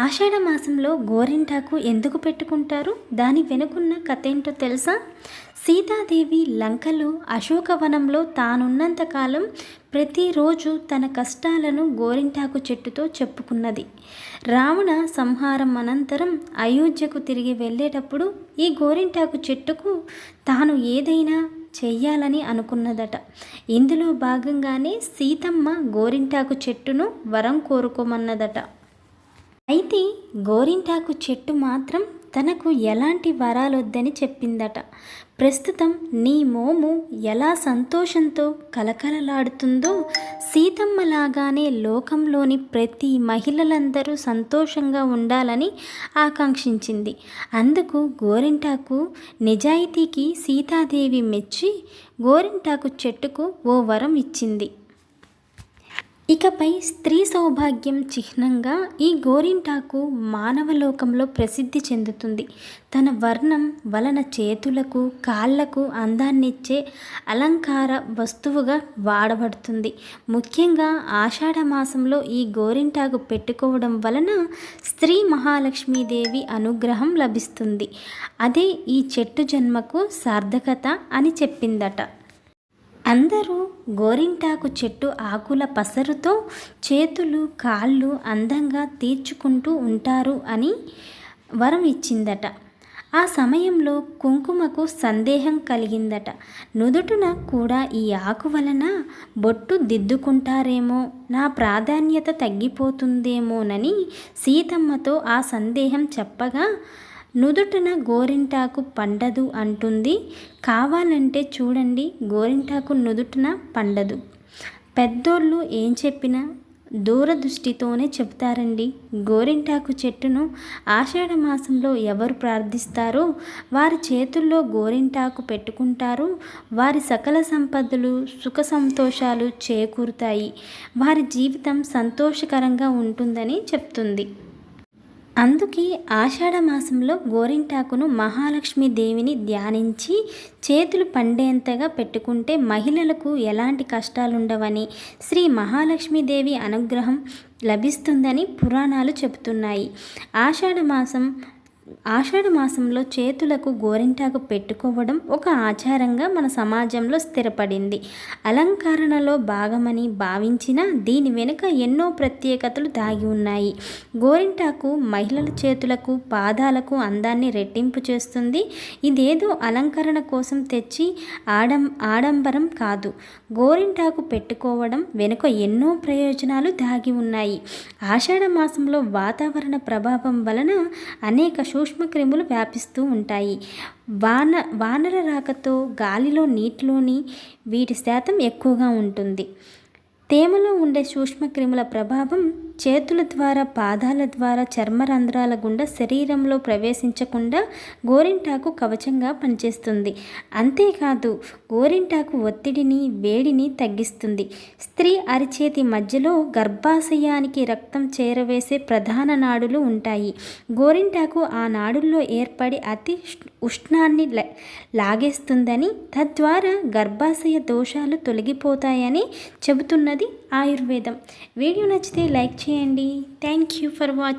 ఆషాఢ మాసంలో గోరింటాకు ఎందుకు పెట్టుకుంటారు? దాని వెనుకున్న కథ ఏంటో తెలుసా? సీతాదేవి లంకలో అశోకవనంలో తానున్నంతకాలం ప్రతిరోజు తన కష్టాలను గోరింటాకు చెట్టుతో చెప్పుకున్నది. రావణ సంహారం అనంతరం అయోధ్యకు తిరిగి వెళ్ళేటప్పుడు ఈ గోరింటాకు చెట్టుకు తాను ఏదైనా చెయ్యాలని అనుకున్నదట. ఇందులో భాగంగానే సీతమ్మ గోరింటాకు చెట్టును వరం కోరుకోమన్నదట. అయితే గోరింటాకు చెట్టు మాత్రం తనకు ఎలాంటి వరాలొద్దని చెప్పిందట. ప్రస్తుతం నీ మోము ఎలా సంతోషంతో కలకలలాడుతుందో సీతమ్మలాగానే లోకంలోని ప్రతి మహిళలందరూ సంతోషంగా ఉండాలని ఆకాంక్షించింది. అందుకు గోరింటాకు నిజాయితీకి సీతాదేవి మెచ్చి గోరింటాకు చెట్టుకు ఓ వరం ఇచ్చింది. ఇకపై స్త్రీ సౌభాగ్యం చిహ్నంగా ఈ గోరింటాకు మానవలోకంలో ప్రసిద్ధి చెందుతుంది. తన వర్ణం వలన చేతులకు కాళ్ళకు అందాన్నిచ్చే అలంకార వస్తువుగా వాడబడుతుంది. ముఖ్యంగా ఆషాఢ మాసంలో ఈ గోరింటాకు పెట్టుకోవడం వలన స్త్రీ మహాలక్ష్మీదేవి అనుగ్రహం లభిస్తుంది. అదే ఈ చెట్టు జన్మకు సార్థకత అని చెప్పిందట. అందరూ గోరింటాకు చెట్టు ఆకుల పసరుతో చేతులు కాళ్ళు అందంగా తీర్చుకుంటూ ఉంటారు అని వరం ఇచ్చిందట. ఆ సమయంలో కుంకుమకు సందేహం కలిగిందట. నుదుటున కూడా ఈ ఆకు వలన బొట్టు దిద్దుకుంటారేమో నా ప్రాధాన్యత తగ్గిపోతుందేమోనని సీతమ్మతో ఆ సందేహం చెప్పగా నుదుటన గోరింటాకు పండదు అంటుంది. కావాలంటే చూడండి గోరింటాకు నుదుటన పండదు. పెద్దోళ్ళు ఏం చెప్పినా దూరదృష్టితోనే చెప్తారండి గోరింటాకు చెట్టును ఆషాఢ మాసంలో ఎవరు ప్రార్థిస్తారో వారి చేతుల్లో గోరింటాకు పెట్టుకుంటారు. వారి సకల సంపదలు సుఖ సంతోషాలు చేకూరుతాయి. వారి జీవితం సంతోషకరంగా ఉంటుందని చెప్తుంది. అందుకే ఆషాఢ మాసంలో గోరింటాకును మహాలక్ష్మి దేవిని ధ్యానించి చేతులు పండేంతగా పెట్టుకుంటే మహిళలకు ఎలాంటి కష్టాలుండవని శ్రీ మహాలక్ష్మీదేవి అనుగ్రహం లభిస్తుందని పురాణాలు చెబుతున్నాయి. ఆషాఢ మాసం ఆషాఢ మాసంలో చేతులకు గోరింటాకు పెట్టుకోవడం ఒక ఆచారంగా మన సమాజంలో స్థిరపడింది. అలంకరణలో భాగమని భావించిన దీని వెనుక ఎన్నో ప్రత్యేకతలు దాగి ఉన్నాయి. గోరింటాకు మహిళల చేతులకు పాదాలకు అందాన్ని రెట్టింపు చేస్తుంది. ఇదేదో అలంకరణ కోసం తెచ్చి ఆడం ఆడంబరం కాదు. గోరింటాకు పెట్టుకోవడం వెనుక ఎన్నో ప్రయోజనాలు దాగి ఉన్నాయి. ఆషాఢ మాసంలో వాతావరణ ప్రభావం వలన అనేక సూక్ష్మక్రిములు వ్యాపిస్తూ ఉంటాయి. వాన వానర రాకతో గాలిలో నీటిలోని వీటి శాతం ఎక్కువగా ఉంటుంది. తేమలో ఉండే సూక్ష్మక్రిముల ప్రభావం చేతుల ద్వారా పాదాల ద్వారా చర్మరంధ్రాల గుండా శరీరంలో ప్రవేశించకుండా గోరింటాకు కవచంగా పనిచేస్తుంది. అంతేకాదు గోరింటాకు ఒత్తిడిని వేడిని తగ్గిస్తుంది. స్త్రీ అరిచేతి మధ్యలో గర్భాశయానికి రక్తం చేరవేసే ప్రధాన నాడులు ఉంటాయి. గోరింటాకు ఆ నాడుల్లో ఏర్పడి అతి ఉష్ణాన్ని లాగేస్తుందని తద్వారా గర్భాశయ దోషాలు తొలగిపోతాయని చెబుతున్నది ఆయుర్వేదం. వీడియో నచ్చితే లైక్ చేయండి. Thank you for watching